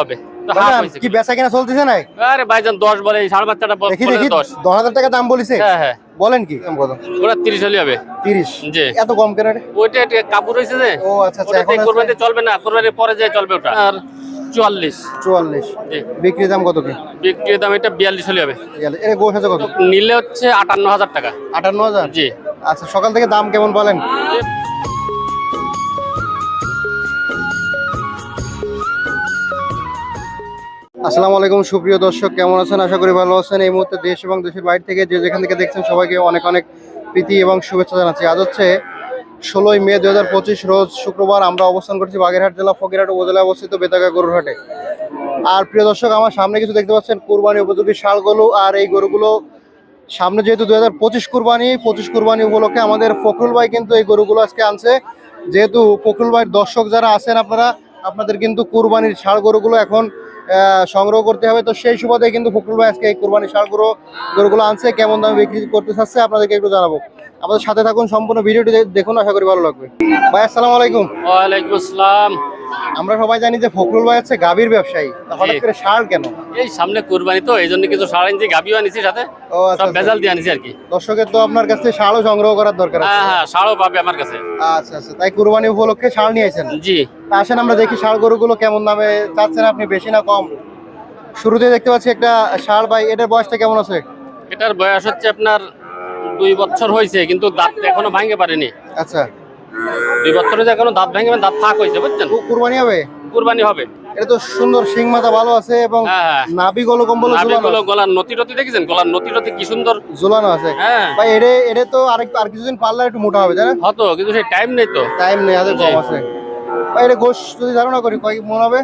হবে। কি বেচা কিনা চলতেছে না আরে ভাইজান বলে বলে টাকা দাম বলিছে। হ্যাঁ হ্যাঁ। বলেন কি? কত? ওরা তিরিশ হলে হবে। জি। এত কম কেন রে? ওইটা একটা কাপড় যে ও আচ্ছা আচ্ছা এখন চলবে না কোরবানির পরে যে চলবে ওটা। আর চুয়াল্লিশ। চুয়াল্লিশ। জি। বিক্রি দাম কত কি? বিক্রির দাম এটা বিয়াল্লিশ হলে হবে। গেলে এর গোশ আছে কত? নিলে হচ্ছে আটান্ন হাজার টাকা। আটান্ন হাজার? জি। আচ্ছা সকাল থেকে দাম কেমন বলেন? আসসালামু আলাইকুম, সুপ্রিয় দর্শক, কেমন আছেন? আশা করি ভালো আছেন। এই মুহূর্তে দেশ এবং দেশের বাইরে থেকে যে যেখান থেকে দেখছেন সবাইকে অনেক অনেক প্রীতি এবং শুভেচ্ছা জানাচ্ছি। আজ হচ্ছে ষোলোই মে দু হাজার পঁচিশ, রোজ শুক্রবার আমরা অবস্থান করছি বাগেরহাট জেলা, ফকিরহাট উপজেলায় অবস্থিত বেতাগা গরুরহাটে। আর প্রিয় দর্শক, আমার সামনে কিছু দেখতে পাচ্ছেন, কুরবানি উপযোগী ষাড়গুলো আর এই গরুগুলো সামনে যেহেতু দু হাজার পঁচিশ কুরবানি পঁচিশ কুরবানি উপলক্ষে আমাদের ফখরুল ভাই কিন্তু এই গরুগুলো আজকে আনছে। যেহেতু ফখরুল ভাইয়ের দর্শক যারা আছেন আপনারা, আপনাদের কিন্তু কুরবানির ষাড় গরুগুলো এখন সংগ্রহ করতে হবে। তো সেই সুবাদে কিন্তু ফখরুল ভাই আজকে এই কোরবানি সারগুলো গরু গরুগুলো আনছে, কেমন দামে বিক্রি করতে চাচ্ছে আপনাদেরকে একটু জানাব। আমাদের সাথে থাকুন, সম্পূর্ণ ভিডিওটি দেখুন, আশা করি ভালো লাগবে। ভাই, আসসালামু আলাইকুম। ওয়ালাইকুম আসসালাম। আমরা সবাই জানি যে ফখরুল ভাই হচ্ছে গাভীর ব্যবসায়ী। হঠাৎ করে ষাড় কেন? এই সামনে কুরবানি তো এই জন্য কিছু সাড়ে ইঞ্চি গাবিও আনিছি সাথে। ও আচ্ছা সব আচ্ছা। ভেজাল দিয়ে আনিছি আর কি। দর্শকের তো আপনার কাছ ষাঁড়ও সংগ্রহ করার দরকার আছে। হ্যাঁ হ্যাঁ সাড়ও পাবে আমার কাছে। আচ্ছা আচ্ছা তাই কুরবানি উপলক্ষে ষাঁড় নিয়ে আসেন জি। তা আসেন আমরা দেখি ষাঁড় গরুগুলো কেমন দামে চাচ্ছেন আপনি বেশি না কম? শুরুতে দেখতে পাচ্ছি একটা ষাঁড় ভাই এটার বয়সটা কেমন আছে? এটার বয়স হচ্ছে আপনার দুই বছর হয়েছে কিন্তু দাঁত এখনও ভাঙে পারেনি। আচ্ছা। দুই বছর হয়েছে এখনও দাঁত ভাঙে দাঁত ফাঁক হয়েছে বুঝছেন? কুরবানি হবে? কুরবানি হবে। এটা তো সুন্দর শিং মাথা ভালো আছে এবং হ্যাঁ হ্যাঁ। নাভি গলো কম্বল নাভিগুলো গলার নতি টতি দেখেছেন? গলার নতি টতি কি সুন্দর। ঝুলানো আছে। হ্যাঁ। ভাই এরে এরে তো আরেক আর কিছুদিন পারলে একটু মোটা হবে তাই না হতো কিন্তু সেই টাইম নেই তো। টাইম নেই হাতে কম আছে। ভাই এরে গোশ যদি ধারণা করি কয় মন হবে?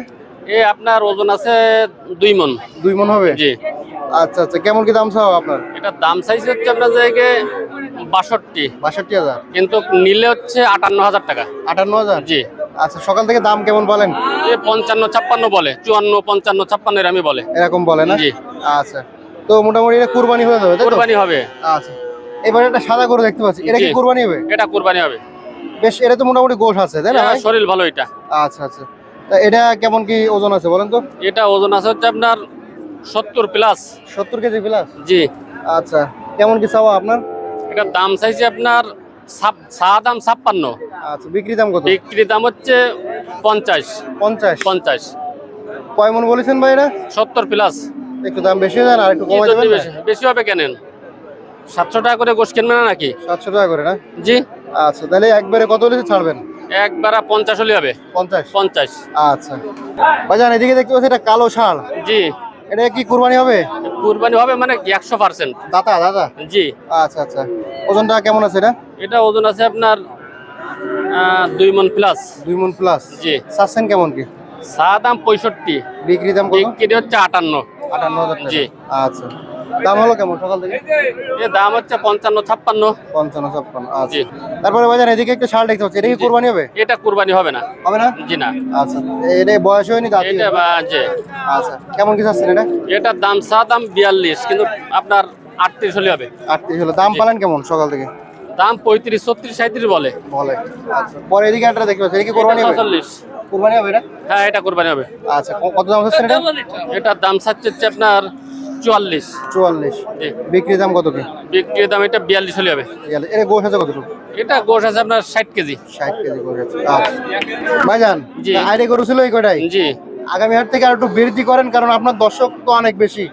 এ আপনার ওজন আছে দুই মন। দুই মন হবে? জি। আচ্ছা আচ্ছা। কেমন কি দাম চাও আপনার? এটার দাম চাইছে হচ্ছে আপনার জায়গায় বাষট্টি। বাষট্টি হাজার। কিন্তু নিলে হচ্ছে আটান্ন হাজার টাকা। আটান্ন হাজার? জি। আচ্ছা সকাল থেকে দাম কেমন বলেন? এ পঞ্চান্ন ছাপ্পান্ন বলে। চুয়ান্ন পঞ্চান্ন ছাপ্পান্ন আমি বলে। এরকম বলে না? জি। আচ্ছা। তো মোটামুটি এটা কুরবানি হয়ে যাবে কুরবানি হবে। আচ্ছা। এবার একটা সাদা গরু দেখতে পাচ্ছি। এটা কি কুরবানি হবে? এটা কুরবানি হবে। বেশ এটা তো মোটামুটি গোশ আছে তাই না এ, শরীর ভালো এটা। আচ্ছা আচ্ছা। তা এটা কেমন কি ওজন আছে বলেন তো? এটা ওজন আছে হচ্ছে আপনার সত্তর প্লাস সত্তর কেজি প্লাস জি। আচ্ছা কেমন কি চাওয়া আপনার? এটার দাম চাইছে আপনার চা দাম ছাপ্পান্ন। আচ্ছা বিক্রি দাম কত? বিক্রি দাম হচ্ছে পঞ্চাশ। পঞ্চাশ? পঞ্চাশ। কয় মন বলেছেন ভাই এটা? সত্তর প্লাস একটু দাম বেশি হয়ে আর একটু কমাই দেবেন বেশি বেশি হবে কেনেন সাতশো টাকা করে গোস কিনবে না নাকি? সাতশো টাকা করে না? জি। আচ্ছা তাহলে একবারে কত হলে ছাড়বেন? একবার পঞ্চাশ হলে হবে। পঞ্চাশ? পঞ্চাশ। আচ্ছা। ভাইজান এদিকে দেখতে পাচ্ছি এটা কালো শাল। জি। এটা কি কুরবানি হবে? কুরবানি হবে মানে একশো পার্সেন্ট দাদা দাদা? জি। আচ্ছা আচ্ছা। ওজনটা কেমন আছে এটা? এটা ওজন আছে আপনার দুই মন প্লাস দুই মন প্লাস জি। চাচ্ছেন কেমন কি? চা দাম পঁয়ষট্টি। বিক্রি দাম কত? বিক্রি হচ্ছে আটান্ন। আটান্ন হাজার জি। আচ্ছা। দাম হলো কেমন সকাল থেকে? এ দাম হচ্ছে পঞ্চান্ন ছাপ্পান্ন। পঞ্চান্ন ছাপ্পান্ন আচ্ছা। তারপরে বাজার এদিকে একটা শাল দেখতে পাচ্ছি। এটা কি। কোরবানি হবে? এটা কুরবানি হবে না। হবে না? জি না। আচ্ছা। এটা বয়স হয়নি দাঁত এটা আচ্ছা। কেমন কি চাচ্ছেন এটা? এটার দাম চা দাম বিয়াল্লিশ কিন্তু আপনার আটত্রিশ হলে হবে। আটত্রিশ হলো। দাম পালেন কেমন সকাল থেকে? দাম পঁয়ত্রিশ ছত্রিশ সাঁত্রিশ বলে। বলে। আচ্ছা। পরে এদিকে একটা দেখতে পাচ্ছি। এটা কি কোরবানি হবে? চল্লিশ কোরবানি হবে এটা? হ্যাঁ এটা কুরবানি হবে। আচ্ছা। কত দাম চাচ্ছেন এটা? এটার দাম চাচ্ছে হচ্ছে আপনার চুয়াল্লিশ। চুয়াল্লিশ। জি। বিক্রি দাম কত কি? বিক্রির দাম এটা বিয়াল্লিশ হলে হবে। এটা গোশ আছে কতটুকু? এটা গোশ আছে আপনার ষাট কেজি। ষাট কেজি গোশ আছে। আচ্ছা। ভাইজান জি। আইডি গরু ছিল এই কটাই জি। আগামী হাট থেকে আর একটু বৃদ্ধি করেন কারণ আপনার দর্শক তো অনেক বেশি।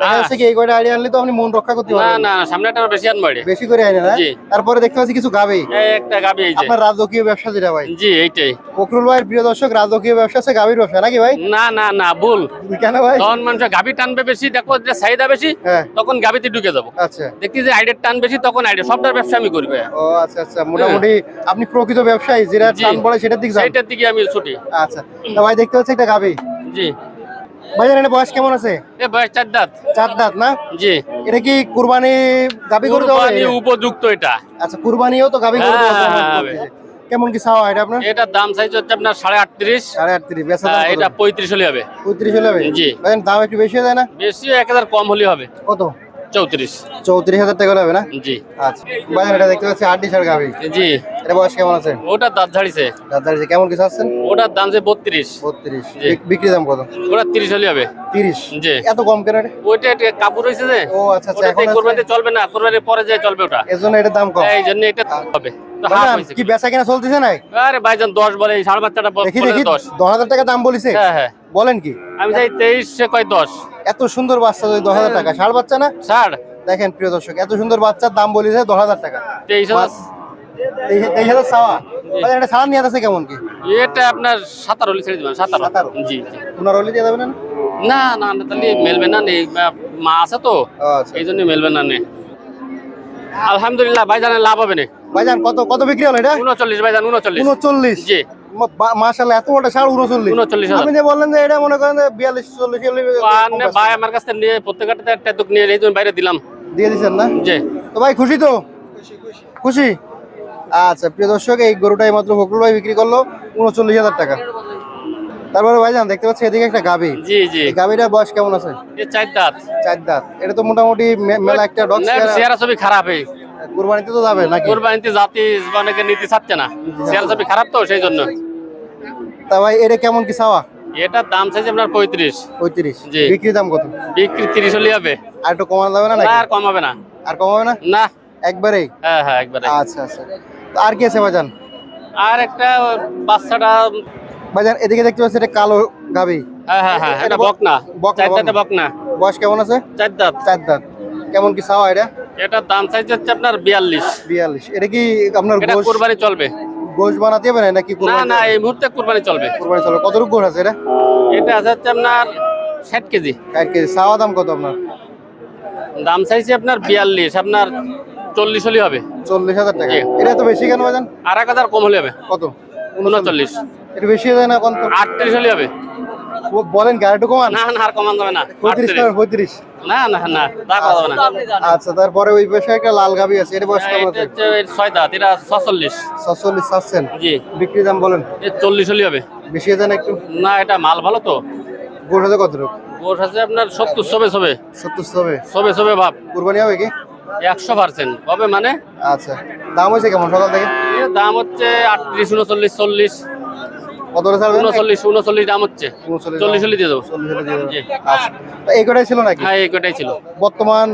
হ্যাঁ। কি এই কয়টা আইডিয়া আনলে তো আপনি মন রক্ষা করতে না পারবেন। না সামনে একটা বেশি আনব বেশি করে আইনে না? তারপরে দেখতে পাচ্ছি কিছু গাবে একটা গাবি এই যে। আপনার রাজকীয় ব্যবসা যেটা ভাই। জি এইটাই। ফখরুল ভাইয়ের প্রিয় দর্শক রাজকীয় ব্যবসা আছে ব্যবসা নাকি ভাই? না না না ভুল। কেন ভাই? তখন মানুষ গাবি টানবে বেশি দেখো যে চাহিদা বেশি হ্যাঁ। তখন গাবিতে ঢুকে যাব। আচ্ছা। দেখি যে আইডের টান বেশি তখন সবটার ব্যবসা আমি করব ও আচ্ছা আচ্ছা মোটামুটি আপনি প্রকৃত ব্যবসায়ী যেটা টান পড়ে সেটার দিক যান। দিকে আমি ছুটি। আচ্ছা। ভাই দেখতে পাচ্ছি একটা গাভী। জি। ভাইজান এটা বয়স কেমন আছে? এ বয়স চার দাঁত। চার দাঁত না? জি। এটা কি কুরবানি উপযুক্ত এটা। আচ্ছা কুরবানিও তো হ্যাঁ, হ্যাঁ। কেমন কি চাওয়া এটা আপনার? দাম চাইছে হচ্ছে আপনার সাড়ে আটত্রিশ। সাড়ে আটত্রিশ কত? এটা পঁয়ত্রিশ হলে হবে। পঁয়ত্রিশ হলে হবে? জি। দাম একটু বেশি হয়ে যায় না? বেশি এক হাজার কম হলে হবে। কত? চৌত্রিশ। চৌত্রিশ হাজার টাকা হবে না? জি। আচ্ছা। বাজার এটা দেখতে পাচ্ছি আট ডিসার গাভি। জি। এটা বয়স কেমন আছে? ওটার দাঁত ঝাড়িছে। দাদার কেমন কিছু আসছেন ওটার দাম যে বত্রিশ। বত্রিশ। বিক্রি দাম কত? ওটা তিরিশ হলে হবে। তিরিশ। জি। এত কম কেন ওইটা কাপড় রয়েছে যে। ও আচ্ছা আচ্ছা এখন কোরবানিতে চলবে না। কোরবানির পরে যায় চলবে ওটা। এর জন্য এটার দাম কম। এই জন্য এটা হবে। বাজান, হয়েছে। কি বেচা কিনা চলতেছে নাই? আরে ভাইজান দশ বলে সাড়ে বাচ্চাটা ব- দেখি দেখি। দশ। দশ হাজার টাকা দাম বলিছে? হ্যাঁ হ্যাঁ। বলেন কি? আমি চাই তেইশ কয় দশ। এত সুন্দর বাচ্চা যদি দশ হাজার টাকা। ষাট বাচ্চা না? ছাড় দেখেন প্রিয় দর্শক এত সুন্দর বাচ্চার দাম বলিছে দশ হাজার টাকা। তেইশ তেইশ- হাজার এটা সারা নিয়ে আছে কেমন কি? এটা আপনার সাতারো ছেড়ে দেবেন সাতারো। সাতারো? জি। দিয়ে দেবেন না? না না না তাহলে মেলবে না নেই। মা- আছে তো। আচ্ছা। এই জন্য মেলবে না নে আলহামদুলিল্লাহ ভাইজানের লাভ হবে না। ভাইজান কত কত বিক্রি হলো এটা? উনচল্লিশ ভাইজান উনচল্লিশ। উনচল্লিশ। জি। মাসাল্লাহ এত বড় ষাট উনচল্লিশ উনচল্লিশ আপনি যে বললেন যে এটা মনে করেন যে বিয়াল্লিশ চল্লিশ আনে ভাই আমার কাছ নিয়ে প্রত্যেকটা নিয়ে এই বাইরে দিলাম। দিয়ে না? জি। তো ভাই খুশি তো? খুশি। আচ্ছা প্রিয় দর্শক এই গরুটাই মাত্র ফকরুল ভাই বিক্রি করল উনচল্লিশ হাজার টাকা। তারপরে ভাইজান দেখতে পাচ্ছি এদিকে একটা গাবি জি জি। বয়স কেমন আছে? এ চার দাঁত। চার দাঁত। এটা তো মোটামুটি মেলা একটা ডগ না, চেহারা। ছবি খারাপ এই। কুরবানিতে তো যাবে নাকি? কোরবানিতে জাতি অনেকে নিতে চাচ্ছে না। চেহারা ছবি খারাপ তো সেই জন্য। তা ভাই এটা কেমন কি চাওয়া? এটার দাম চাইছে আপনার পঁয়ত্রিশ। পঁয়ত্রিশ। জি। বিক্রি দাম কত? বিক্রি তিরিশ হলে হবে। আর একটু কমানো যাবে না আর কমাবে না। আর কমাবে না? না। একবারেই? হ্যাঁ হ্যাঁ একবারে আচ্ছা আচ্ছা। তো আর কি আছে ভাইজান? আর একটা বাচ্চাটা ভাইজান এদিকে দেখতে পাচ্ছি এটা কালো গাবি হ্যাঁ হ্যাঁ হ্যাঁ এটা বকনা। বকনা, চার দাঁতে বকনা। বকনা। বয়স কেমন আছে? চার দাঁত। চার দাঁত। কেমন কি চাওয়া এটা? এটার দাম চাইছে হচ্ছে আপনার বিয়াল্লিশ। বিয়াল্লিশ। এটা কি আপনার কোরবানি চলবে। গোশ বানাতে হবে না নাকি না না এই মুহূর্তে কোরবানি চলবে। কুরবানি চলবে। কত রূপ গোশ আছে এটা? এটা আছে হচ্ছে আপনার ষাট কেজি। এক কেজি। চাওয়া দাম কত আপনার? দাম চাইছে আপনার বিয়াল্লিশ আপনার চল্লিশ হলেই হবে। চল্লিশ হাজার টাকা। এটা তো বেশি কেন বাজান আর এক হাজার কম হলে হবে। কত? উনচল্লিশ। এটা বেশি হয়ে যায় না কত? আটত্রিশ হলেই হবে। বলেন কি আরেকটু কমান? না না আর কমান যাবে না। পঁয়ত্রিশ আটত্রিশ। পঁয়ত্রিশ। না না না তা করা যাবে না। আচ্ছা তারপরে ওই পাশে একটা লাল গাবি আছে এটা বয়স এটা আছে? এর ছয় দাঁত এটা ছচল্লিশ। সাতচল্লিশ চাচ্ছেন জি। বিক্রি দাম বলেন। এ চল্লিশ হলে হবে। বেশি হয়ে যায় না একটু? না এটা মাল ভালো তো। গোশ আছে কত রূপ ওর আছে আপনার সত্তর সবে সবে। সত্তর হবে সবে সবে ভাব। কুরবানি হবে কি? একশো পার্সেন্ট হবে মানে? আচ্ছা দাম হয়েছে কেমন সকাল থেকে? এর দাম হচ্ছে আটত্রিশ উনচল্লিশ চল্লিশ। কত ছাড়বেন দাম হচ্ছে। দিয়ে দেবো। দিয়ে আচ্ছা। এই কটাই ছিল নাকি? হ্যাঁ এই কটাই ছিল। বর্তমান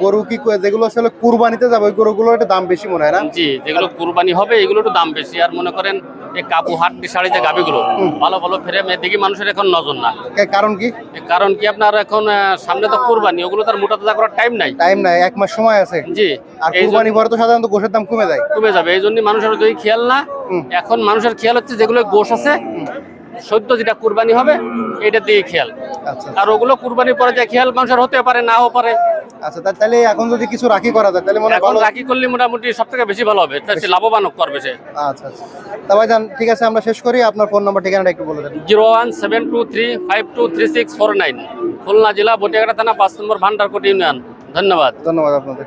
গরু কি কো- যেগুলো আসলে কুরবানিতে যাবে ওই গরুগুলোর একটু দাম বেশি মনে হয় না? জি যেগুলো কুরবানি হবে এগুলো একটু দাম বেশি। আর মনে করেন এই কাবু হাট শাড়ি যে গাবিগুলো ভালো ভালো ফেরে দেখি মানুষের এখন নজর না। কারণ কি? কারণ কি আপনার এখন সামনে তো কুরবানি ওগুলো তার মোটা তাজা করার টাইম নাই। টাইম নাই এক মাস সময় আছে। জি আর কুরবানি পরে তো সাধারণত গোশের দাম কমে যায়। কমে যাবে এই জন্য মানুষের যদি খেয়াল না। এখন মানুষের খেয়াল হচ্ছে যেগুলো গোশ আছে সদ্য যেটা কুরবানি হবে এটা দিয়ে খেয়াল। আচ্ছা আর ওগুলো কুরবানির পরে যে খেয়াল মানুষের হতে পারে নাও পারে। আচ্ছা তাহলে এখন যদি কিছু রাখি করা যায় তাহলে মনে এখন রাখি করলে মোটামুটি সব থেকে বেশি ভালো হবে। লাভবান করবে সে। আচ্ছা আচ্ছা। তা ভাইজান ঠিক আছে আমরা শেষ করি। আপনার ফোন নাম্বার ঠিকানাটা একটু বলে দেন। Zero one seven two three five two three six four nine. Khulna জেলা বটিয়াঘাটা থানা পাঁচ নম্বর ভান্ডারকোট ইউনিয়ন। ধন্যবাদ। ধন্যবাদ আপনাদের।